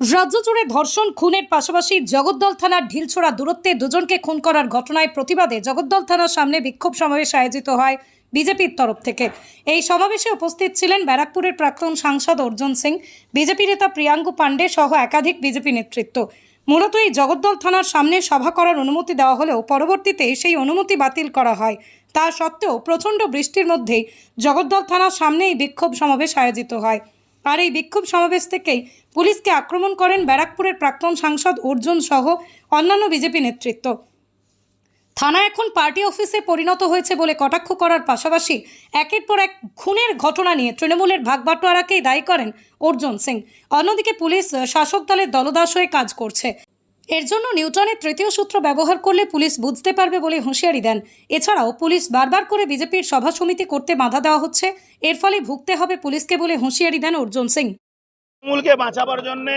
রাজ্য জুড়ে ধর্ষণ, খুনের পাশাপাশি জগদ্দল থানার ঢিলছোড়া দূরত্বে দুজনকে খুন করার ঘটনায় প্রতিবাদে জগদ্দল থানার সামনে বিক্ষোভ সমাবেশ আয়োজিত হয় বিজেপির তরফ থেকে। এই সমাবেশে উপস্থিত ছিলেন ব্যারাকপুরের প্রাক্তন সাংসদ অর্জুন সিং, বিজেপি নেতা প্রিয়াঙ্কু পাণ্ডে সহ একাধিক বিজেপি নেতৃত্ব। মূলত এই জগদ্দল থানার সামনে সভা করার অনুমতি দেওয়া হলেও পরবর্তীতে সেই অনুমতি বাতিল করা হয়। তা সত্ত্বেও প্রচণ্ড বৃষ্টির মধ্যেই জগদ্দল থানার সামনে এই বিক্ষোভ সমাবেশ আয়োজিত হয়। আর এই বিক্ষোভ সমাবেশ থেকেই পুলিশকে আক্রমণ করেন ব্যারাকপুরের প্রাক্তন সাংসদ অর্জুন সহ অন্যান্য বিজেপি নেতৃত্ব। থানা এখন পার্টি অফিসে পরিণত হয়েছে বলে কটাক্ষ করার পাশাপাশি একের পর এক খুনের ঘটনা নিয়ে তৃণমূলের ভাগবাটোয়ারাকেই দায়ী করেন অর্জুন সিং। অন্যদিকে পুলিশ শাসক দলের দলদাস হয়ে কাজ করছে। এর জন্য নিউটনের তৃতীয় সূত্র ব্যবহার করলে পুলিশ বুঝতে পারবে বলে হুঁশিয়ারি দেন। এছাড়াও পুলিশ বারবার করে বিজেপির সভা সমিতি করতে বাধা দেওয়া হচ্ছে। এর ফলে ভুগতে হবে পুলিশকে বলে হুঁশিয়ারি দেন অর্জুন সিং। তৃণমূলকে বাঁচাবার জন্যে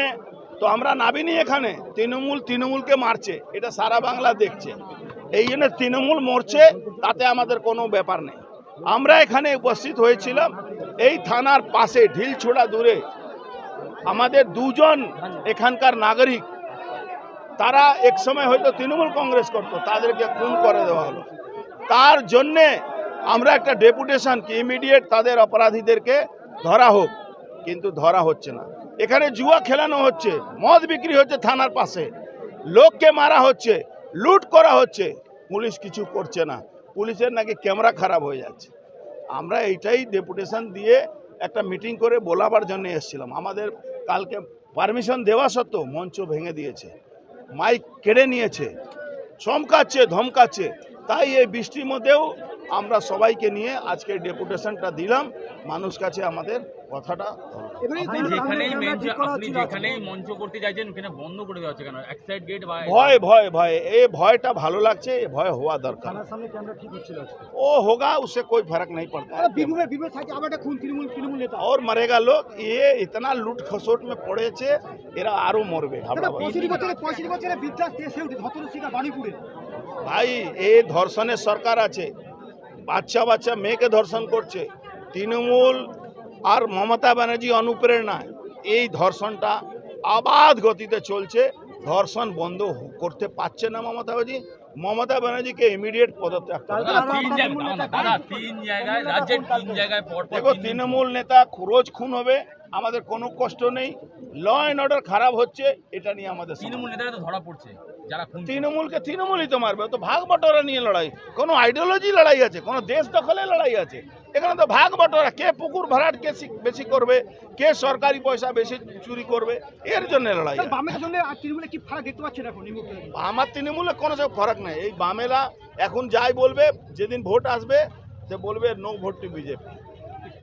তো আমরা নাবিনি এখানে। তৃণমূল তৃণমূলকে মারছে। এটা সারা বাংলা দেখছে। এই জন্য তৃণমূল মরছে, তাতে আমাদের কোনো ব্যাপার নেই। আমরা এখানে উপস্থিত হয়েছিলাম। এই থানার পাশে, ঢিলছোড়া দূরে, আমাদের দুজন এখানকার নাগরিক তারা এক সময় হয়তো তৃণমূল কংগ্রেস করতো, তাদেরকে খুন করে দেওয়া হলো। তার জন্যে আমরা একটা ডেপুটেশন কি ইমিডিয়েট তাদের অপরাধীদেরকে ধরা হোক, কিন্তু ধরা হচ্ছে না। এখানে জুয়া খেলানো হচ্ছে, মদ বিক্রি হচ্ছে থানার পাশে, লোককে মারা হচ্ছে, লুট করা হচ্ছে, পুলিশ কিছু করছে না। পুলিশের নাকি ক্যামেরা খারাপ হয়ে যাচ্ছে। আমরা এইটাই ডেপুটেশন দিয়ে একটা মিটিং করে বলাবার জন্য এসেছিলাম। আমাদের কালকে পারমিশন দেওয়া সত্ত্বেও মঞ্চ ভেঙে দিয়েছে। মাইক কেড়ে নিয়েছে, চমকাচ্ছে, ধমকাচ্ছে। তাই এই বৃষ্টির মধ্যেও আমরা সবাইকে নিয়ে আজকে ডেপুটেশনটা দিলাম। মানুষ কাছে আমাদের কথাটা যেখানেই মঞ্চ আপনি যেখানেই মঞ্চ করতে চাইছেন ওখানে বন্ধ করে দেওয়া হচ্ছে কেন এক সাইড গেট বা ভয় ভয় ভয় এই ভয়টা ভালো লাগছে এই ভয় হওয়া দরকার থানার সামনে ক্যামেরা ঠিক হচ্ছিল আজকে ও होगा उससे कोई फर्क नहीं पड़ता है। বিভুমের বিভুমের সাথে আবার একটা খুন তৃণমূল তৃণমূল নেতা और मरेगा लोग ये इतना लूट खसोट में পড়েছে এরা আরো মরবে ঘাবড়াবে না। পঁয়ষট্টি বছরে পঁয়ষট্টি বছরে বিদ্যাস দেশে উঠে ধতন শিকার বাণীপুরে ভাই এই ধর্ষণের সরকার আছে বাচ্চা বাচ্চা মেয়েকে ধর্ষণ করছে তৃণমূল আর মমতা ব্যানার্জি অনুপ্রেরণায় এই ধর্ষণটা আবাদ গতিতে চলছে। ধর্ষণ বন্ধ করতে পারছে না মমতা ব্যানার্জি। মমতা ব্যানার্জিকে ইমিডিয়েট পদত্যাগ দেখো তৃণমূল নেতা খুরোজ খুন হবে। আমাদের কোনো কষ্ট নেই। ল অ্যান্ড অর্ডার খারাপ হচ্ছে এটা নিয়ে আমাদের। তৃণমূল নেতারা তো ধরা পড়ছে যারা তৃণমূলকে তৃণমূলই তো মারবে তো ভাগ বটোয়ারা নিয়ে লড়াই। কোনো আইডিওলজি লড়াই আছে কোনো দেশ দখলে লড়াই আছে। এখানে তো ভাগ বটোয়ারা কে পুকুর ভরাট কে বেশি করবে কে সরকারি পয়সা বেশি চুরি করবে এর জন্য লড়াই। বামের জন্য আর তৃণমূলে কি ফারাক দেখতে পাচ্ছেন এখন আমার তৃণমূলে কোনো সব ফরক নেই। এই বামেরা এখন যাই বলবে যেদিন ভোট আসবে সে বলবে নো ভোট টু বিজেপি